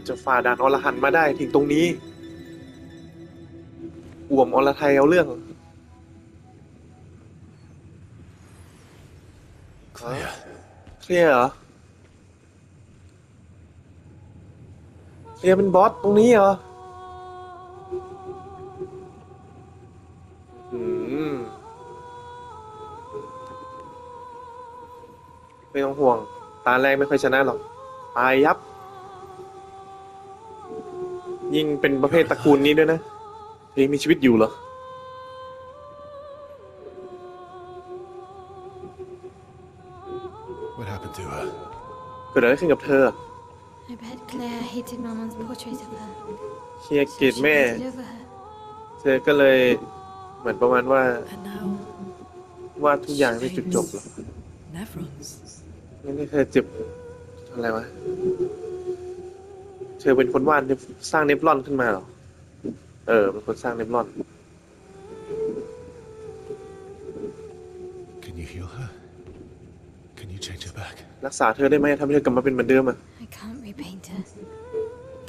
มันจะฝ่าด่านอรหันต์มาได้ถึงตรงนี้ อ่วมอรไทยเอาเรื่อง Clea. เคลียร์เหรอ เคลียร์เป็นบอสตรงนี้เหรออืมไม่ต้องห่วง ตาแรกไม่ค่อยชนะหรอกตายยับ ยิ่งเป็นประเภทตระกูลนี้ด้วยนะเองมีชีวิตอยู่เหรอ What happened to her? เกิดอะไรขึ้นกับเธอ I bet Claire hated Maman's portrait of her. เคลียร์เกลียด She แม่ painted over her. เธอก็เลยเหมือนประมาณว่า And now, ว่าทุกอย่างไม่จุดจบหรอก Nevrons. งั้นนี่เธอจิบอะไรวะ เธอเป็นคนวาดเนฟสร้างเนฟลอนขึ้นมาเหรอ เออ เป็นคนสร้างเนฟลอน Can you heal her? Can you change her back? รักษาเธอได้ไหมทำให้เธอกลับมาเป็นเหมือนเดิมอะ I can't repaint her.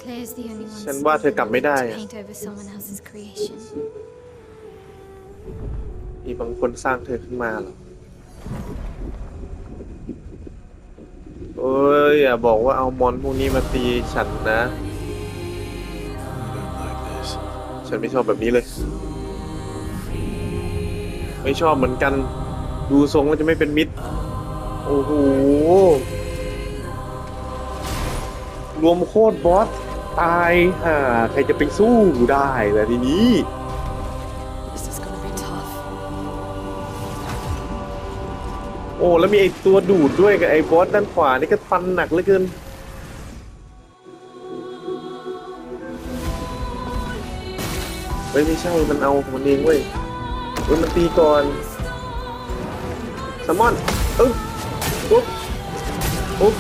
Claire's the only one ฉันว่าเธอกลับไม่ได้ to อะ paint over someone else's creation. มีบางคนสร้างเธอขึ้นมาเหรอ เอ้ยอย่าบอกว่าเอามอนพวกนี้มาตีฉันนะ ฉันไม่ชอบแบบนี้เลย ไม่ชอบเหมือนกัน ดูทรงแล้วจะไม่เป็นมิตร โอ้โห รวมโคตรบอส ตายห่าใครจะไปสู้ได้ล่ะทีนี้ โอ้แล้วมีไอตัวดูดด้วยกับไอบอสด้านขวานี่ก็ฟันหนักเหลือเกินเฮ้ยไม่ใช่มันเอามันเองเว้ยเฮ้ยมันตีก่อนแซลมอนอึ๊บปุ๊บปุ๊บ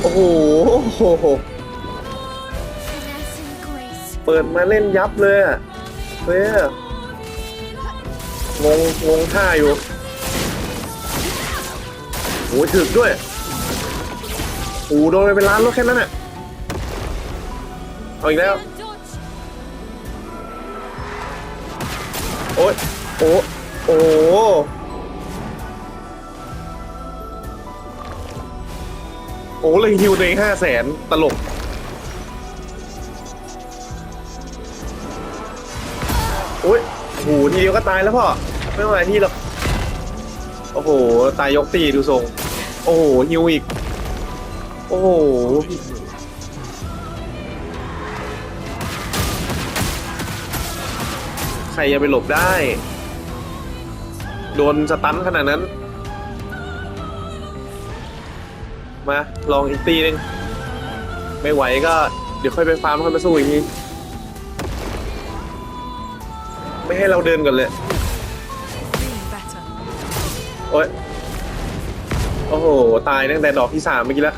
โอ้โหโอ้โหเปิดมาเล่นยับเลยอะเฮ้ยงงงงท่าอยู่ โอ้ยถึกด้วยโอ้โหโดนไปเป็นล้านรถแค่นั้นน่ะเอาอีกแล้ว โอ้ยโอ้โอ้โอ้เลยฮิวตัวเองห้าแสนตลกโอ้ยโอ้โหทีเดียวก็ตายแล้วพ่อ ไม่ต้องหลายที่หรอก โอ้โห ตายยกตีดูทรง โอ้โหฮิวอีก โอ้โห ใครจะไปหลบได้ โดนสตันขนาดนั้น มา ลองอีกตีหนึง ไม่ไหวก็เดี๋ยวค่อยไปฟาร์มค่อยมาสู้อีกที ไม่ให้เราเดินก่อนเลย โอ้ย โอ้โห ตายตั้งแต่ดอกที่สามเมื่อกี้แล้ว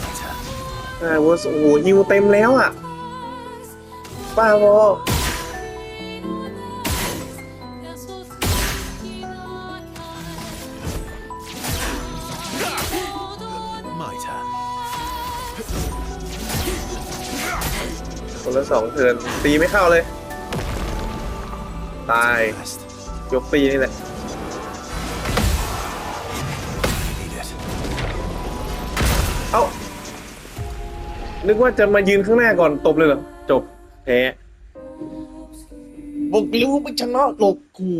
My turn. อ่าโอ้โหฮิวเต็มแล้วอะป้าวอคนละสองเทินตีไม่เข้าเลย ตาย ยกตีนี่แหละ เอ้า นึกว่าจะมายืนข้างหน้าก่อนตบเลยเหรอ จบแพ้ บอกรู้ไปชนะหรอกกู